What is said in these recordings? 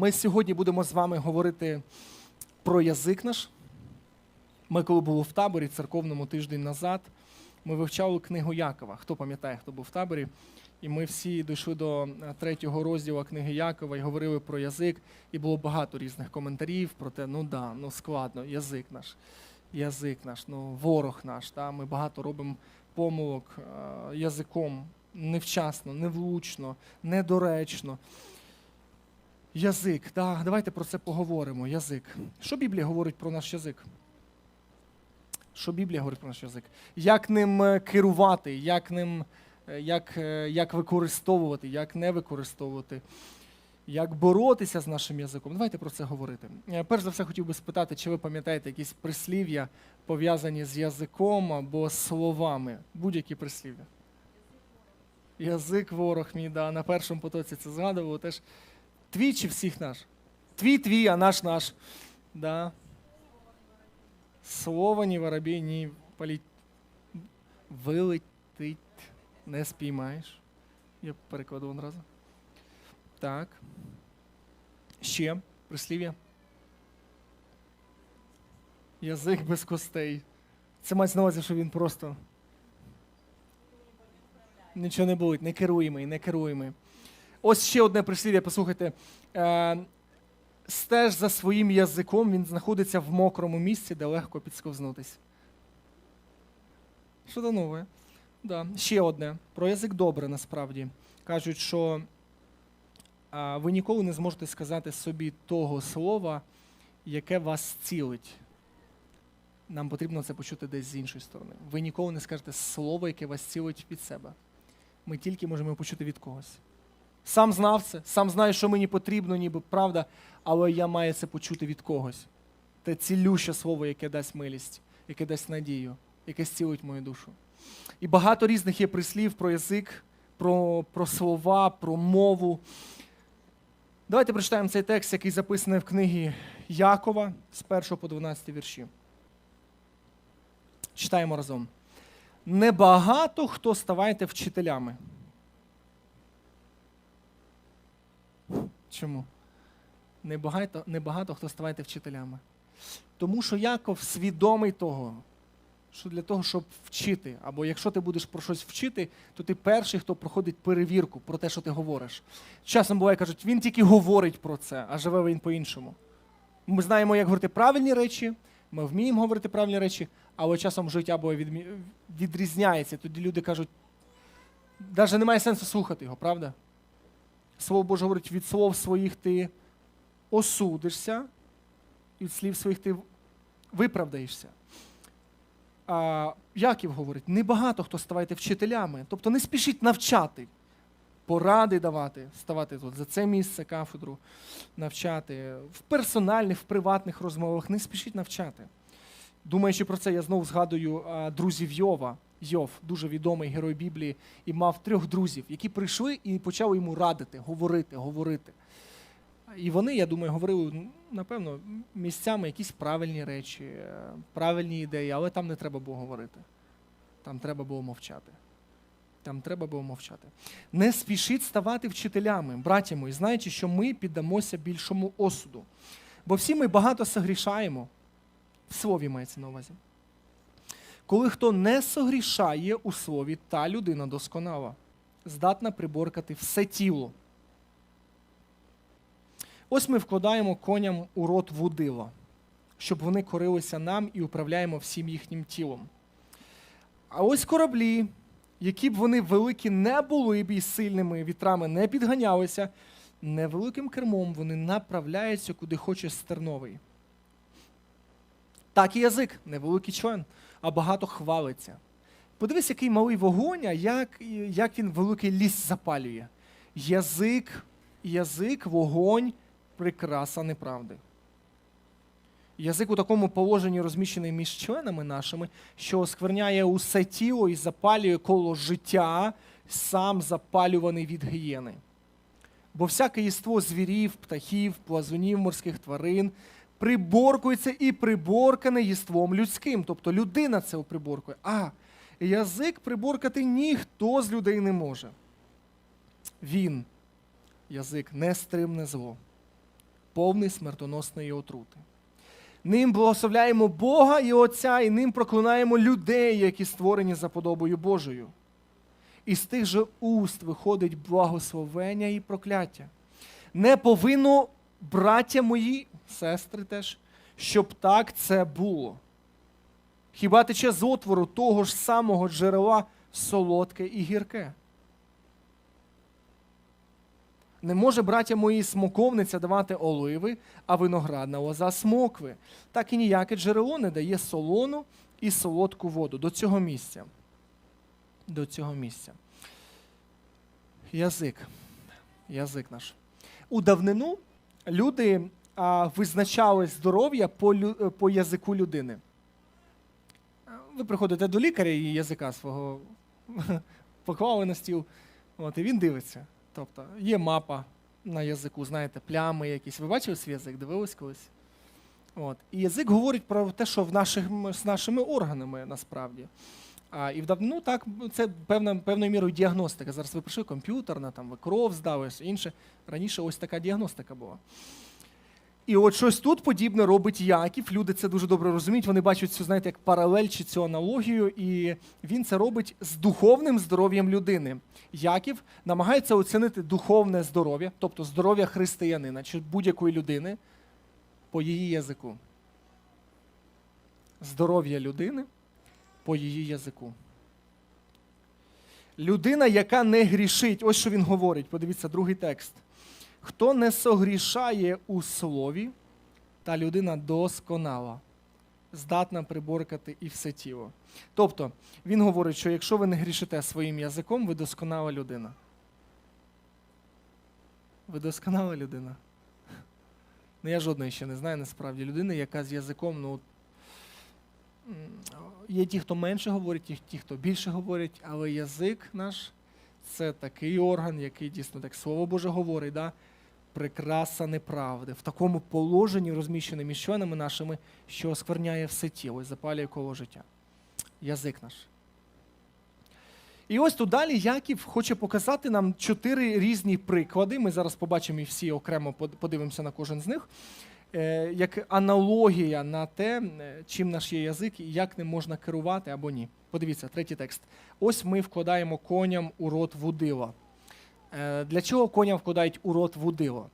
Ми сьогодні будемо з вами говорити про язик наш. Ми, коли були в таборі церковному тиждень назад, ми вивчали книгу Якова. Хто пам'ятає, хто був в таборі? І ми всі дійшли до е, третього розділу книги Якова і говорили про язик. І було багато різних коментарів про те, ну да, ну складно, язик наш, язик наш, ну ворог наш. Та? Ми багато робимо помилок е, язиком невчасно, невлучно, недоречно. Язик, так, давайте про це поговоримо. Язик. Що Біблія говорить про наш язик? Що Біблія говорить про наш язик? Як ним е, керувати, як ним, е, як, е, як використовувати, як не використовувати, як боротися з нашим язиком? Давайте про це говорити. Перш за все, хотів би спитати, чи ви пам'ятаєте якісь прислів'я, пов'язані з язиком або словами? Будь-які прислів'я. Язик ворог мій, да, на першому потоці це згадувало теж. Твій чи всіх наш? Твій твій, а наш наш. Да. Слово ні воробій, ні політ... вилетить, не спіймаєш. Я перекладу одразу. Так. Ще прислів'я. Язик без костей. Це мається на увазі, що він просто. Нічого не буде, не керуємий, не керуємий. Ось ще одне прислів'я, послухайте. Е, стеж за своїм язиком, він знаходиться в мокрому місці, де легко підсковзнутися. Що то нове? Да. Ще одне. Про язик добре насправді. Кажуть, що ви ніколи не зможете сказати собі того слова, яке вас цілить. Нам потрібно це почути десь з іншої сторони. Ви ніколи не скажете слово, яке вас цілить від себе. Ми тільки можемо почути від когось. Сам знав це, сам знаю, що мені потрібно, ніби правда, але я маю це почути від когось. Те цілюще слово, яке дасть милість, яке дасть надію, яке зцілить мою душу. І багато різних є прислів про язик, про, про слова, про мову. Давайте прочитаємо цей текст, який записаний в книгі Якова з 1 по 12 вірші. Читаємо разом. Небагато хто ставайте вчителями. Чому? Небагато, небагато хто ставайте вчителями. Тому що Яков свідомий того, що для того, щоб вчити, або якщо ти будеш про щось вчити, то ти перший, хто проходить перевірку про те, що ти говориш. Часом буває, кажуть, він тільки говорить про це, а живе він по-іншому. Ми знаємо, як говорити правильні речі, ми вміємо говорити правильні речі, але часом життя відрізняється. Тоді люди кажуть, навіть немає сенсу слухати його, правда? Слово Боже говорить, від слов своїх ти осудишся, і від слів своїх ти виправдаєшся. А Яків говорить, небагато хто ставайте вчителями, тобто не спішіть навчати, поради давати, ставати тут за це місце, кафедру, навчати. В персональних, в приватних розмовах не спішіть навчати. Думаючи про це, я знову згадую друзів Йова. Йов, дуже відомий герой Біблії, і мав трьох друзів, які прийшли і почали йому радити, говорити, говорити. І вони, я думаю, говорили, напевно, місцями якісь правильні речі, е, правильні ідеї, але там не треба було говорити. Там треба було мовчати. Там треба було мовчати. Не спішіть ставати вчителями, браті мої, знаючи, що ми піддамося більшому осуду. Бо всі ми багато согрішаємо. В слові мається на увазі. Коли хто не согрішає у слові, та людина досконала, здатна приборкати все тіло. Ось ми вкладаємо коням у рот вудила, щоб вони корилися нам і управляємо всім їхнім тілом. А ось кораблі, які б вони великі не були б і сильними вітрами не підганялися, невеликим кермом вони направляються, куди хоче стерновий. Так і язик, невеликий член, а багато хвалиться. Подивись, який малий вогонь, а як, як він великий ліс запалює. Язик, язик, вогонь, прикраса неправди. Язик у такому положенні розміщений між членами нашими, що оскверняє усе тіло і запалює коло життя, сам запалюваний від гієни. Бо всяке єство звірів, птахів, плазунів морських тварин приборкується і приборкане єством людським. Тобто людина це приборкує. А язик приборкати ніхто з людей не може. Він, язик, нестримне зло, повний смертоносної отрути. Ним благословляємо Бога і Отця, і ним проклинаємо людей, які створені за подобою Божою. І з тих же уст виходить благословення і прокляття. Не повинно, браття мої, сестри теж, щоб так це було. Хіба тече з отвору того ж самого джерела солодке і гірке? Не може, браття мої, смоковниця давати оливи, а виноградна лоза смокви. Так і ніяке джерело не дає солону і солодку воду до цього місця. До цього місця. Язик. Язик наш. У давнину люди визначали здоров'я по, по язику людини. Ви приходите до лікаря і язика свого поклали на стіл, от, і він дивиться. Тобто є мапа на язику, знаєте, плями якісь. Ви бачили свій язик, дивились колись? От. І язик говорить про те, що в наших, з нашими органами насправді. А, і в давнину так, це певна, певною мірою діагностика. Зараз ви прийшли комп'ютерна, там ви кров здали, інше. Раніше ось така діагностика була. І от щось тут подібне робить Яків. Люди це дуже добре розуміють. Вони бачать цю, знаєте, як паралель чи цю аналогію, і він це робить з духовним здоров'ям людини. Яків намагається оцінити духовне здоров'я, тобто здоров'я християнина чи будь-якої людини по її язику. Здоров'я людини по її язику. Людина, яка не грішить, ось що він говорить, подивіться другий текст. Хто не согрішає у слові, та людина досконала, здатна приборкати і все тіло. Тобто, він говорить, що якщо ви не грішите своїм язиком, ви досконала людина. Ви досконала людина. Ну, я жодної ще не знаю, насправді, людини, яка з язиком, ну. Є ті, хто менше говорить, ті, хто більше говорить, але язик наш це такий орган, який дійсно так слово Боже говорить, да? прикраса неправди. В такому положенні розміщений між членами нашими, що оскверняє все тіло і запалює коло життя. Язик наш. І ось тут далі Яків хоче показати нам чотири різні приклади. Ми зараз побачимо і всі окремо подивимося на кожен з них. Е, Як аналогія на те, е, чим наш є язик і як ним можна керувати або ні. Подивіться, третій текст. Ось ми вкладаємо коням у рот вудила. Е, Для чого коням вкладають у рот вудило?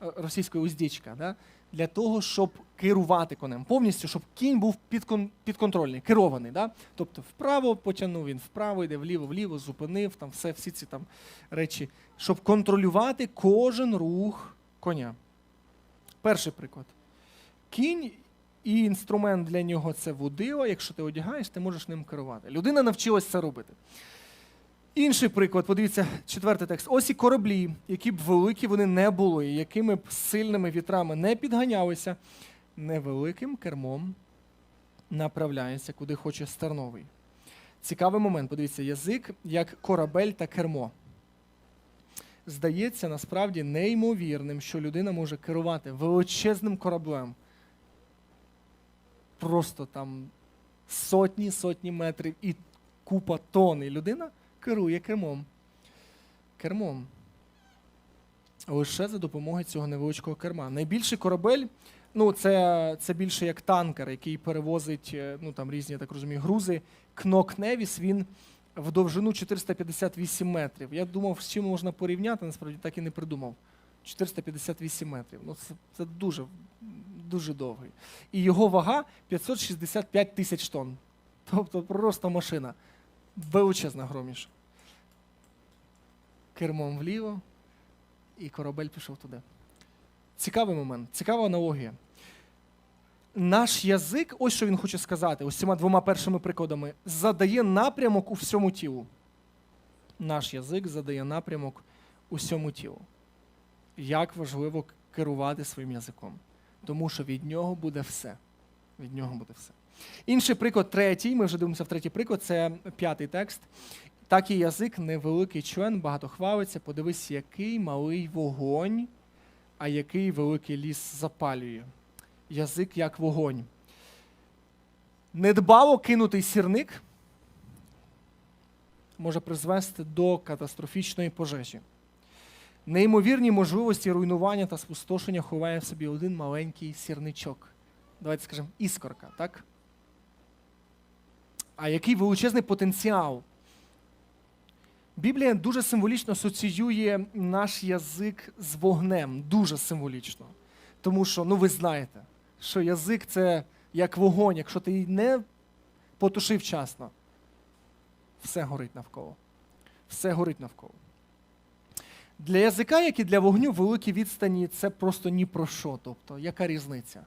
Російською уздічка, да? для того, щоб керувати конем. Повністю, щоб кінь був підкон, підконтрольний, керований. Да? Тобто вправо потягнув, він вправо йде, вліво, вліво, зупинив, там все, всі ці там речі, щоб контролювати кожен рух коня. Перший приклад. Кінь і інструмент для нього це вудило. Якщо ти одягаєш, ти можеш ним керувати. Людина навчилась це робити. Інший приклад, подивіться, четвертий текст. Ось і кораблі, які б великі вони не були, якими б сильними вітрами не підганялися, невеликим кермом направляється, куди хоче стерновий. Цікавий момент, подивіться, язик як корабель та кермо. Здається, насправді неймовірним, що людина може керувати величезним кораблем. Просто там сотні, сотні метрів і купа тонн. І людина керує кермом. Кермом. Лише за допомогою цього невеличкого керма. Найбільший корабель, ну, це, це більше як танкер, який перевозить е, ну, там, різні, я так розумію, грузи. Кнок Невіс, він в довжину 458 метрів. Я думав, з чим можна порівняти, насправді так і не придумав. 458 метрів. Ну, це, це дуже, дуже довгий. І його вага 565 тисяч тонн. Тобто просто машина. Величезна громіша. Кермом вліво, і корабель пішов туди. Цікавий момент, цікава аналогія. Наш язик, ось що він хоче сказати, ось цими двома першими прикладами, задає напрямок у всьому тілу. Наш язик задає напрямок усьому тілу. Як важливо керувати своїм язиком. Тому що від нього буде все. Від нього буде все. Інший приклад, третій, ми вже дивимося в третій приклад, це п'ятий текст. Так і язик, невеликий член, багато хвалиться. Подивись, який малий вогонь, а який великий ліс запалює. Язик як вогонь. Недбало кинутий сірник може призвести до катастрофічної пожежі. Неймовірні можливості руйнування та спустошення ховає в собі один маленький сірничок. Давайте скажемо, іскорка, так? А який величезний потенціал. Біблія дуже символічно асоціює наш язик з вогнем. Дуже символічно. Тому що, ну ви знаєте, що язик це як вогонь, якщо ти її не потушив вчасно, все горить навколо. Все горить навколо. Для язика, як і для вогню, великі відстані це просто ні про що. Тобто, яка різниця?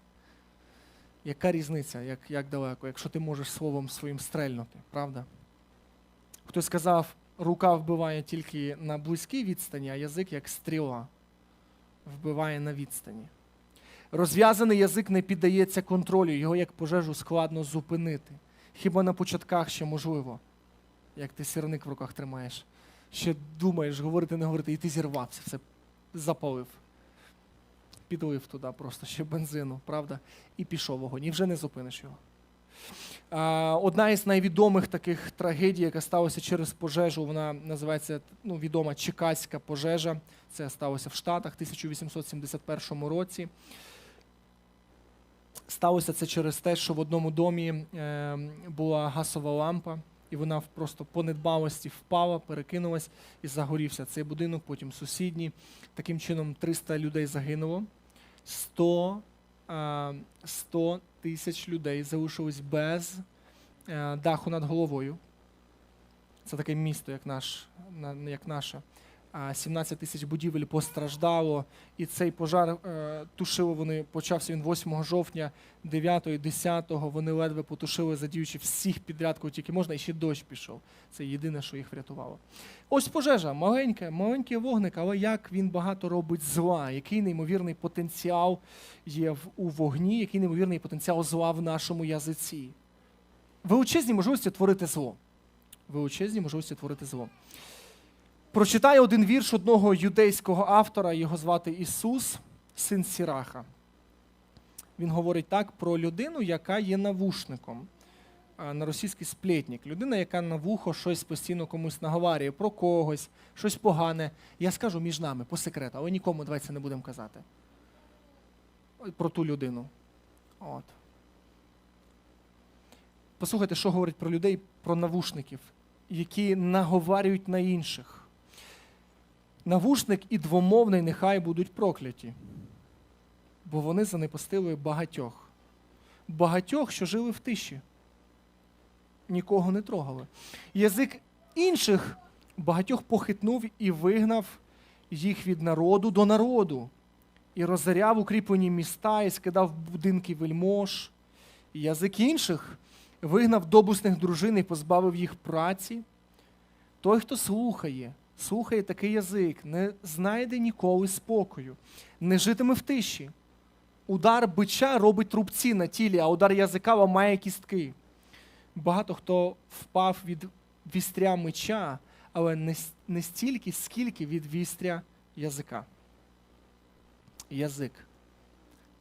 Яка різниця, як, як далеко, якщо ти можеш словом своїм стрельнути, правда? Хтось сказав, рука вбиває тільки на близькій відстані, а язик як стріла вбиває на відстані. Розв'язаний язик не піддається контролю, його як пожежу складно зупинити. Хіба на початках ще можливо, як ти сірник в руках тримаєш, ще думаєш, говорити, не говорити, і ти зірвався, все запалив. Підлив туди просто ще бензину, правда? І пішов вогонь, і вже не зупиниш його. Одна із найвідомих таких трагедій, яка сталася через пожежу, вона називається ну, відома Чекаська пожежа. Це сталося в Штатах в 1871 році. Сталося це через те, що в одному домі е, була газова лампа, і вона просто по недбалості впала, перекинулась і загорівся цей будинок, потім сусідній. Таким чином 300 людей загинуло. 100, е, 100 тисяч людей залишилось без е, даху над головою. Це таке місто, як, наш, як наше. А 17 тисяч будівель постраждало, і цей пожар е, тушили вони, почався він 8 жовтня, 9, 10 вони ледве потушили, задіючи всіх підряд, кого тільки можна, і ще дощ пішов. Це єдине, що їх врятувало. Ось пожежа, маленька, маленький вогник, але як він багато робить зла, який неймовірний потенціал є у вогні, який неймовірний потенціал зла в нашому язиці. Величезні можливості творити зло. Величезні можливості творити зло. Прочитаю один вірш одного юдейського автора, його звати Ісус, син Сіраха. Він говорить так про людину, яка є навушником. На російський сплетник. Людина, яка на вухо щось постійно комусь наговарює, про когось, щось погане. Я скажу між нами по секрету, але нікому давайте це не будемо казати. Про ту людину. От. Послухайте, що говорить про людей, про навушників, які наговарюють на інших. Навушник і двомовний нехай будуть прокляті, бо вони занепастили багатьох. Багатьох, що жили в тиші, нікого не трогали. Язик інших багатьох похитнув і вигнав їх від народу до народу, і розоряв укріплені міста, і скидав будинки вельмож. Язик інших вигнав добусних дружин і позбавив їх праці. Той, хто слухає, слухає такий язик, не знайде ніколи спокою, не житиме в тиші. Удар бича робить рубці на тілі, а удар язика ламає кістки. Багато хто впав від вістря меча, але не, стільки, скільки від вістря язика. Язик.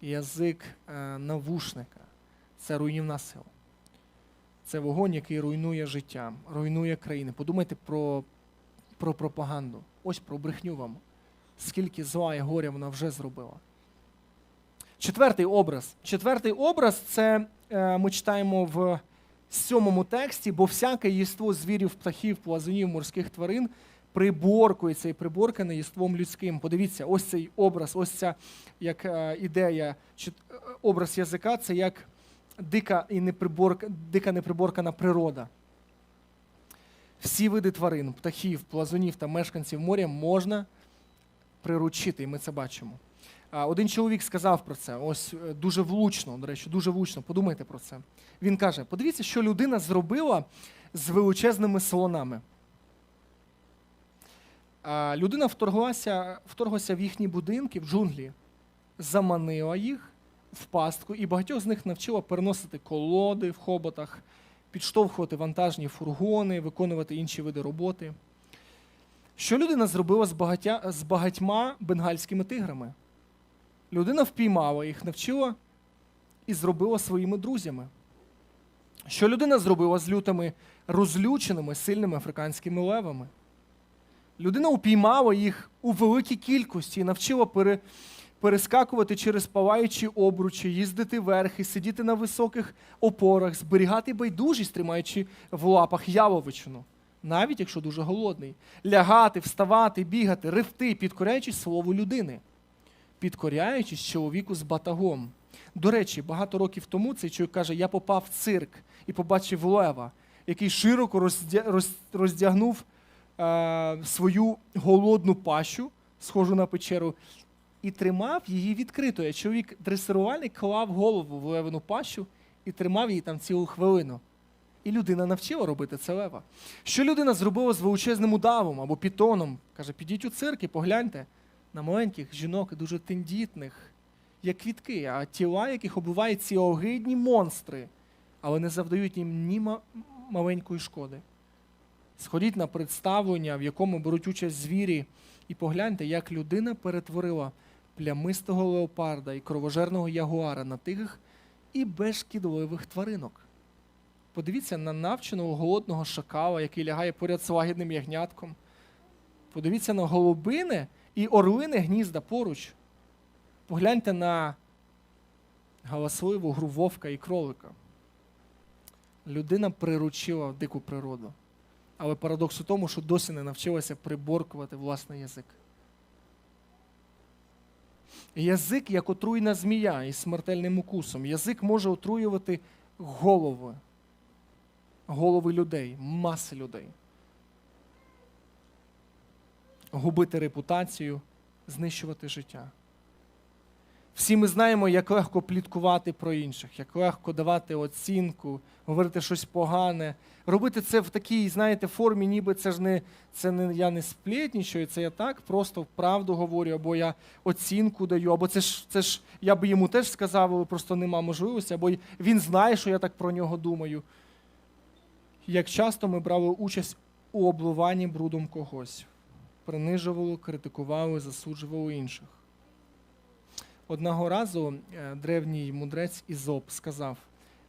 Язик е, навушника це руйнівна сила. Це вогонь, який руйнує життя, руйнує країни. Подумайте про, про пропаганду. Ось про брехню вам. Скільки зла і горя вона вже зробила. Четвертий образ. Четвертий образ це е, ми читаємо в сьомому тексті, бо всяке єство звірів, птахів, плазунів, морських тварин приборкується і приборкане єством людським. Подивіться, ось цей образ, ось ця як е, ідея, е, образ язика це як дика і неприборка, дика неприборкана природа. Всі види тварин, птахів, плазунів та мешканців моря можна приручити, і ми це бачимо. Один чоловік сказав про це, ось е, дуже влучно, до речі, дуже влучно. Подумайте про це. Він каже: подивіться, що людина зробила з величезними слонами. Людина вторглася, вторглася в їхні будинки, в джунглі, заманила їх в пастку, і багатьох з них навчила переносити колоди в хоботах, підштовхувати вантажні фургони, виконувати інші види роботи. Що людина зробила з, багатя, з багатьма бенгальськими тиграми? Людина впіймала їх, навчила і зробила своїми друзями. Що людина зробила з лютими розлюченими сильними африканськими левами? Людина упіймала їх у великій кількості і навчила пере, перескакувати через палаючі обручі, їздити верхи, сидіти на високих опорах, зберігати байдужість, тримаючи в лапах яловичину, навіть якщо дуже голодний, лягати, вставати, бігати, ревти, підкоряючись слову людини, підкоряючись чоловіку з батагом. До речі, багато років тому цей чоловік каже: я попав в цирк і побачив лева, який широко роздя- роздягнув е, свою голодну пащу, схожу на печеру, і тримав її відкритою. Чоловік дресирувальник клав голову в левину пащу і тримав її там цілу хвилину. І людина навчила робити це лева. Що людина зробила з величезним удавом або пітоном? Каже, підіть у цирк і погляньте на маленьких жінок, дуже тендітних, як квітки, а тіла, яких оббивають ці огидні монстри, але не завдають їм ні маленької шкоди. Сходіть на представлення, в якому беруть участь звірі, і погляньте, як людина перетворила плямистого леопарда і кровожерного ягуара на тихих і безшкідливих тваринок. Подивіться на навченого голодного шакала, який лягає поряд з лагідним ягнятком. Подивіться на голубини і орлине гнізда поруч. Погляньте на галасливу гру вовка і кролика. Людина приручила дику природу. Але парадокс у тому, що досі не навчилася приборкувати власний язик. Язик як отруйна змія із смертельним укусом. Язик може отруювати голови, голови людей, маси людей. Губити репутацію, знищувати життя. Всі ми знаємо, як легко пліткувати про інших, як легко давати оцінку, говорити щось погане, робити це в такій, знаєте, формі, ніби це ж не це не я не сплетнічую, це я так просто правду говорю, або я оцінку даю, або це ж це ж я би йому теж сказав, але просто нема можливості, або він знає, що я так про нього думаю. Як часто ми брали участь у облуванні брудом когось, принижували, критикували, засуджували інших. Одного разу е, древній мудрець Ізоп сказав: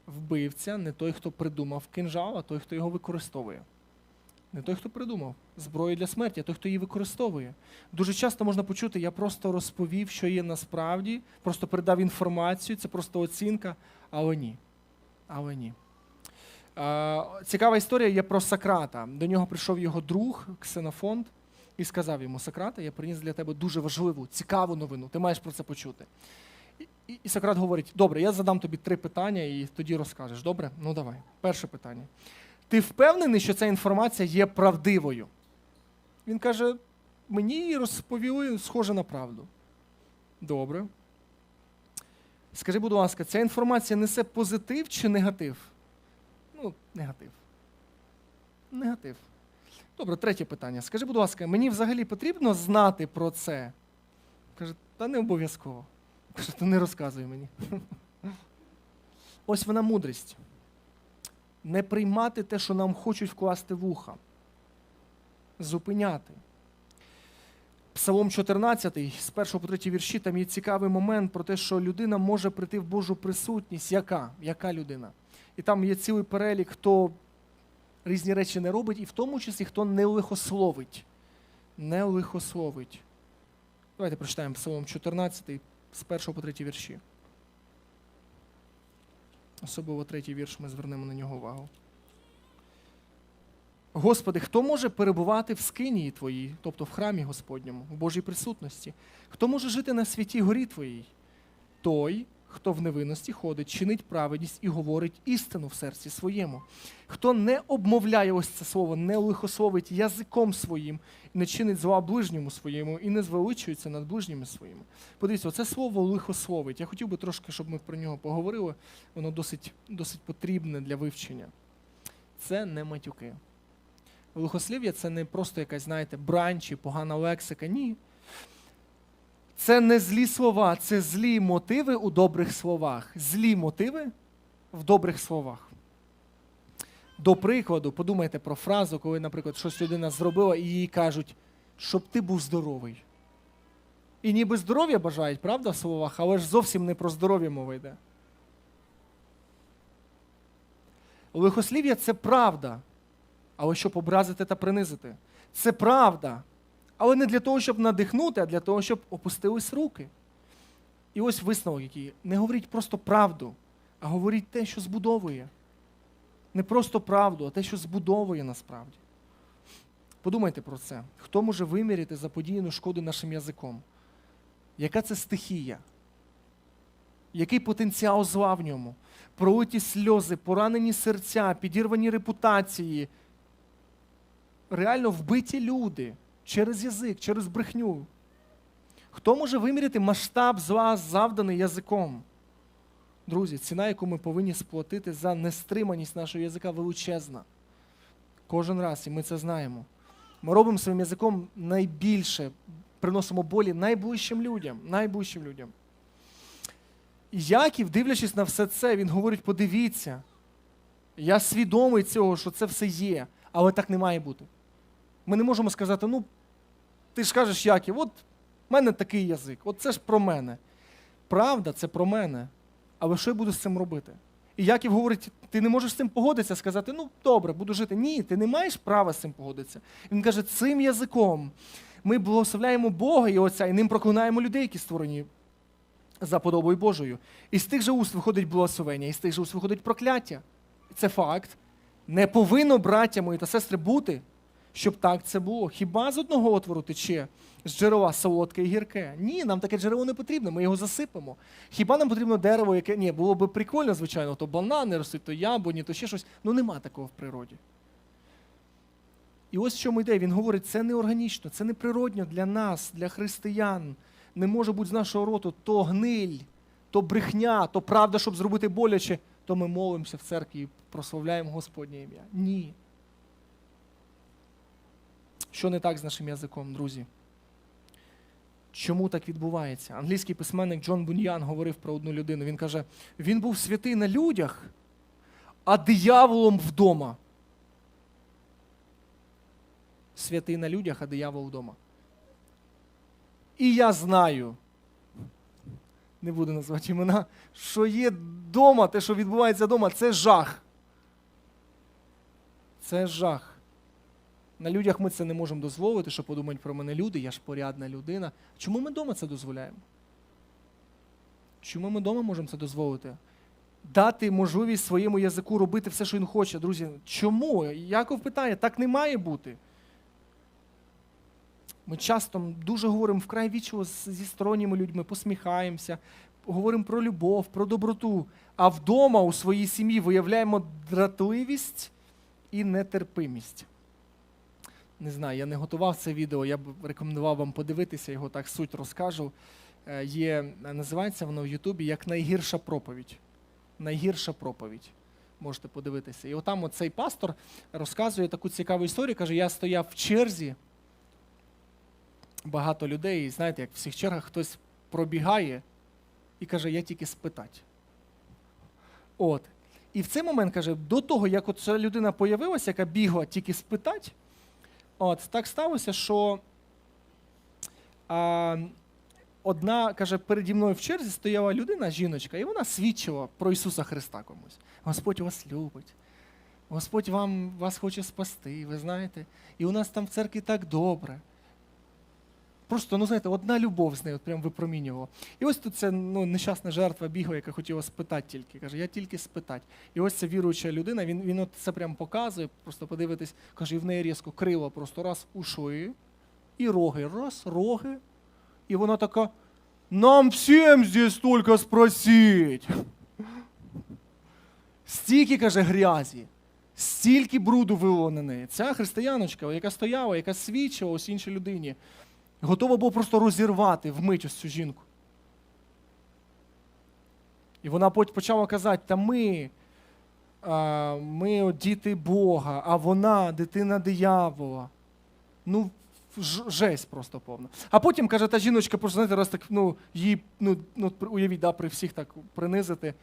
вбивця не той, хто придумав кинжал, а той, хто його використовує. Не той, хто придумав зброю для смерті, а той, хто її використовує. Дуже часто можна почути, я просто розповів, що є насправді, просто передав інформацію, це просто оцінка, але ні. Але ні. Е, Цікава історія є про Сократа. До нього прийшов його друг Ксенофонт і сказав йому: Сократа, я приніс для тебе дуже важливу, цікаву новину. Ти маєш про це почути. І, і, і Сократ говорить: добре, я задам тобі три питання і тоді розкажеш. Добре? Ну давай. Перше питання. Ти впевнений, що ця інформація є правдивою? Він каже: мені розповіли схоже на правду. Добре. Скажи, будь ласка, ця інформація несе позитив чи негатив? Ну, негатив. Негатив. Добре, третє питання. Скажи, будь ласка, мені взагалі потрібно знати про це? Каже, та не обов'язково. Каже, то не розказуй мені. Ось вона мудрість. Не приймати те, що нам хочуть вкласти в уха. Зупиняти. Псалом 14, з 1 по 3 вірші, там є цікавий момент про те, що людина може прийти в Божу присутність. Яка? Яка людина? І там є цілий перелік, хто різні речі не робить, і в тому числі хто не лихословить. Не лихословить. Давайте прочитаємо Псалом 14 з 1 по 3 вірші. Особливо третій вірш ми звернемо на нього увагу. Господи, хто може перебувати в скинії Твоїй, тобто в храмі Господньому, в Божій присутності? Хто може жити на святій горі Твоїй? Той, хто в невинності ходить, чинить праведність і говорить істину в серці своєму. Хто не обмовляє ось це слово, не лихословить язиком своїм, не чинить зла ближньому своєму і не звеличується над ближніми своїми. Подивіться, оце слово лихословить. Я хотів би трошки, щоб ми про нього поговорили. Воно досить, досить потрібне для вивчення. Це не матюки. Лихослів'я це не просто якась, знаєте, брань чи погана лексика. Ні. Це не злі слова, це злі мотиви у добрих словах. Злі мотиви в добрих словах. До прикладу, подумайте про фразу, коли, наприклад, щось людина зробила, і їй кажуть, щоб ти був здоровий. І ніби здоров'я бажають, правда, в словах, але ж зовсім не про здоров'я мова йде. Лихослів'я це правда, але щоб образити та принизити. Це правда, Але не для того, щоб надихнути, а для того, щоб опустились руки. І ось висновок, який не говоріть просто правду, а говоріть те, що збудовує. Не просто правду, а те, що збудовує насправді. Подумайте про це. Хто може виміряти заподіяну шкоду нашим язиком? Яка це стихія? Який потенціал зла в ньому? Пролиті сльози, поранені серця, підірвані репутації, реально вбиті люди через язик, через брехню. Хто може виміряти масштаб зла, завданий язиком? Друзі, ціна, яку ми повинні сплатити за нестриманість нашого язика, величезна. Кожен раз, і ми це знаємо. Ми робимо своїм язиком найбільше, приносимо болі найближчим людям. Найближчим людям. І Яків, дивлячись на все це, він говорить: подивіться, я свідомий цього, що це все є, але так не має бути. Ми не можемо сказати, ну, ти ж кажеш, Яків, от в мене такий язик, от це ж про мене. Правда, це про мене. Але що я буду з цим робити? І Яків говорить, ти не можеш з цим погодитися, сказати, ну добре, буду жити. Ні, ти не маєш права з цим погодитися. Він каже, цим язиком ми благословляємо Бога і Отця, і ним проклинаємо людей, які створені за подобою Божою. І з тих же уст виходить благословення, і з тих же уст виходить прокляття. Це факт. Не повинно, браття мої та сестри, бути, щоб так це було. Хіба з одного отвору тече з джерела солодке і гірке? Ні, нам таке джерело не потрібно, ми його засипемо. Хіба нам потрібно дерево, яке ні, було б прикольно, звичайно, то банани ростуть, то яблуні, то ще щось. Ну нема такого в природі. І ось в чому йде. Він говорить, це не органічно, це не природньо для нас, для християн. Не може бути з нашого роту то гниль, то брехня, то правда, щоб зробити боляче, то ми молимося в церкві і прославляємо Господнє ім'я. Ні. Що не так з нашим язиком, друзі? Чому так відбувається? Англійський письменник Джон Буньян говорив про одну людину. Він каже: він був святий на людях, а дияволом вдома. Святий на людях, а диявол вдома. І я знаю, не буду назвати імена, що є вдома, те, що відбувається вдома, це жах. Це жах. На людях ми це не можемо дозволити, що подумають про мене люди, я ж порядна людина. Чому ми вдома це дозволяємо? Чому ми вдома можемо це дозволити? Дати можливість своєму язику робити все, що він хоче, друзі. Чому? Яков питає, так не має бути. Ми часто дуже говоримо вкрай вічливо зі сторонніми людьми, посміхаємося, говоримо про любов, про доброту. А вдома у своїй сім'ї виявляємо дратливість і нетерпимість. Не знаю, я не готував це відео, я б рекомендував вам подивитися, його так суть розкажу. Е, Є, е, називається воно в Ютубі як найгірша проповідь. Найгірша проповідь. Можете подивитися. І отам оцей пастор розказує таку цікаву історію. Каже, я стояв в черзі, багато людей, і знаєте, як в всіх чергах хтось пробігає і каже, я тільки спитать. От. І в цей момент каже, до того, як от ця людина появилася, яка бігла тільки спитать, от, так сталося, що а, одна, каже, переді мною в черзі стояла людина, жіночка, і вона свідчила про Ісуса Христа комусь. Господь вас любить. Господь вам, вас хоче спасти, ви знаєте. І у нас там в церкві так добре. Просто, ну знаєте, одна любов з нею прям випромінювала. І ось тут ця ну, нещасна жертва бігла, яка хотіла спитати тільки. Каже, я тільки спитати. І ось ця віруюча людина, він, він от це прям показує, просто подивитись, каже, і в неї різко крило просто раз ушли, і роги, раз, роги. І вона така, нам всім здесь только спросить. Стільки, каже, грязі, стільки бруду вилило на неї. Ця християночка, яка стояла, яка свідчила ось іншій людині, готова була просто розірвати вмить ось цю жінку. І вона почала казати, та ми, а, ми діти Бога, а вона дитина диявола. Ну, жесть просто повна. А потім, каже, та жіночка, просто знаєте, раз так, ну, її, ну, ну уявіть, да, при всіх так принизити,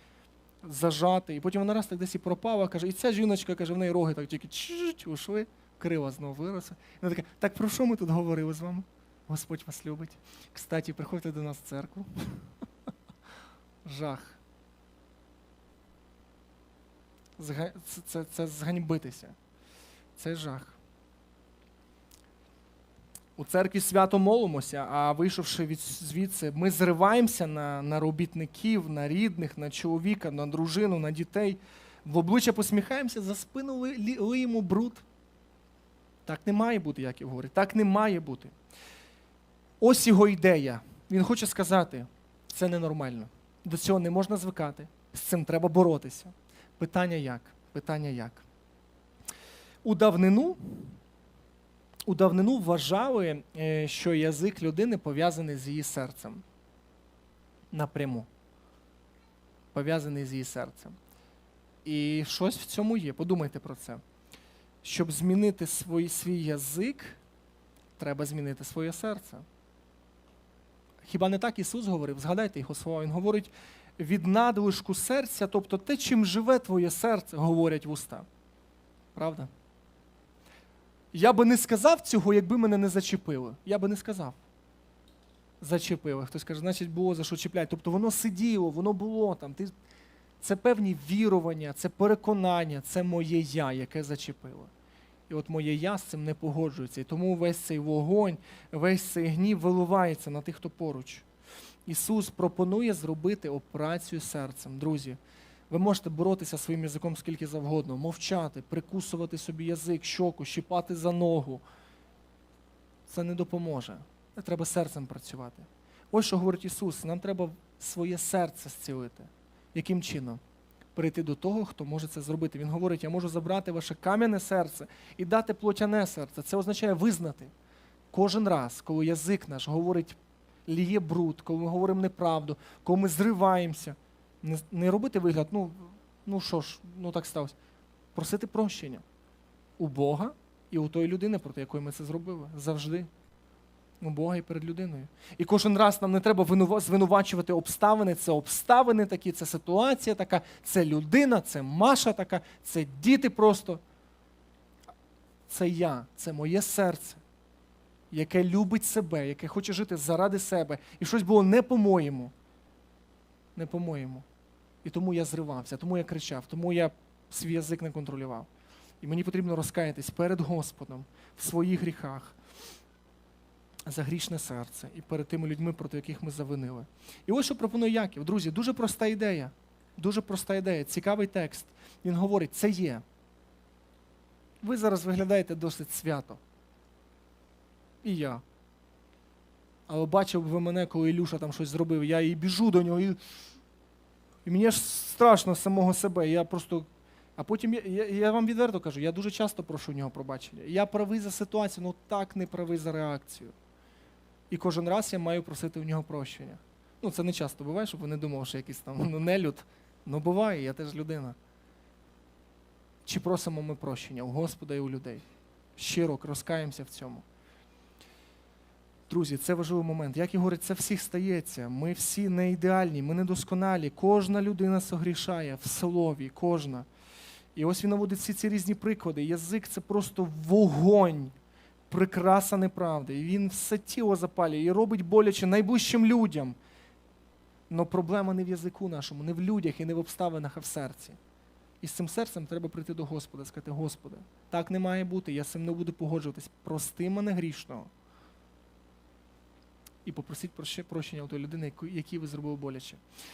зажати. І потім вона раз так десь і пропала, каже, і ця жіночка, каже, в неї роги так тільки ушли, крила знову виросла. І вона така, так про що ми тут говорили з вами? Господь вас любить. Кстати, приходьте до нас в церкву. Жах. Це, це, це зганьбитися. Це жах. У церкві свято молимося, а вийшовши від звідси, ми зриваємося на, на робітників, на рідних, на чоловіка, на дружину, на дітей. В обличчя посміхаємося, за спину ли- лиємо бруд. Так не має бути, як і говорить. Так не має бути. Ось його ідея. Він хоче сказати, це ненормально. До цього не можна звикати. З цим треба боротися. Питання як? Питання як? У давнину, у давнину вважали, е, що язик людини пов'язаний з її серцем. Напряму. Пов'язаний з її серцем. І щось в цьому є. Подумайте про це. Щоб змінити свій, свій язик, треба змінити своє серце. Хіба не так Ісус говорив? Згадайте його слова. Він говорить від надлишку серця, тобто те, чим живе твоє серце, говорять вуста. Правда? Я би не сказав цього, якби мене не зачепили. Я би не сказав. Зачепили. Хтось каже, значить, було за що чіпляти. Тобто воно сиділо, воно було там. Ти... Це певні вірування, це переконання, це моє я, яке зачепило. І от моє я з цим не погоджується. І тому весь цей вогонь, весь цей гнів виливається на тих, хто поруч. Ісус пропонує зробити операцію серцем. Друзі, ви можете боротися своїм язиком скільки завгодно, мовчати, прикусувати собі язик, щоку, щіпати за ногу. Це не допоможе. Треба серцем працювати. Ось що говорить Ісус, нам треба своє серце зцілити. Яким чином? Перейти до того, хто може це зробити. Він говорить, я можу забрати ваше кам'яне серце і дати плотяне серце. Це означає визнати. Кожен раз, коли язик наш говорить, ліє бруд, коли ми говоримо неправду, коли ми зриваємося, не, не робити вигляд, ну, ну що ж, ну так сталося. Просити прощення у Бога і у тої людини, проти якої ми це зробили. Завжди. У Бога і перед людиною. І кожен раз нам не треба звинувачувати обставини. Це обставини такі, це ситуація така, це людина, це Маша така, це діти просто. Це я, це моє серце, яке любить себе, яке хоче жити заради себе. І щось було не по-моєму. Не по-моєму. І тому я зривався, тому я кричав, тому я свій язик не контролював. І мені потрібно розкаятись перед Господом в своїх гріхах за грішне серце і перед тими людьми, проти яких ми завинили. І ось що пропонує Яків. Друзі, дуже проста ідея. Дуже проста ідея, цікавий текст. Він говорить, це є. Ви зараз виглядаєте досить свято. І я. Але бачив ви мене, коли Ілюша там щось зробив, я і біжу до нього, і, і мені ж страшно самого себе. Я просто. А потім я, я, я вам відверто кажу, я дуже часто прошу у нього пробачення. Я правий за ситуацію, ну так не правий за реакцію. І кожен раз я маю просити у нього прощення. Ну, це не часто буває, щоб ви не думали, що якийсь там ну, нелюд. Ну, буває, я теж людина. Чи просимо ми прощення у Господа і у людей? Щиро розкаємося в цьому. Друзі, це важливий момент. Як і говорить, це всіх стається. Ми всі не ідеальні, ми недосконалі. Кожна людина согрішає в слові, кожна. І ось він наводить всі ці різні приклади. Язик це просто вогонь, прикраса неправди. І він все тіло запалює і робить боляче найближчим людям. Но проблема не в язику нашому, не в людях і не в обставинах, а в серці. І з цим серцем треба прийти до Господа, сказати, Господи, так не має бути, я з цим не буду погоджуватись. Прости мене грішного. І попросіть прощення у тої людини, якій ви зробили боляче.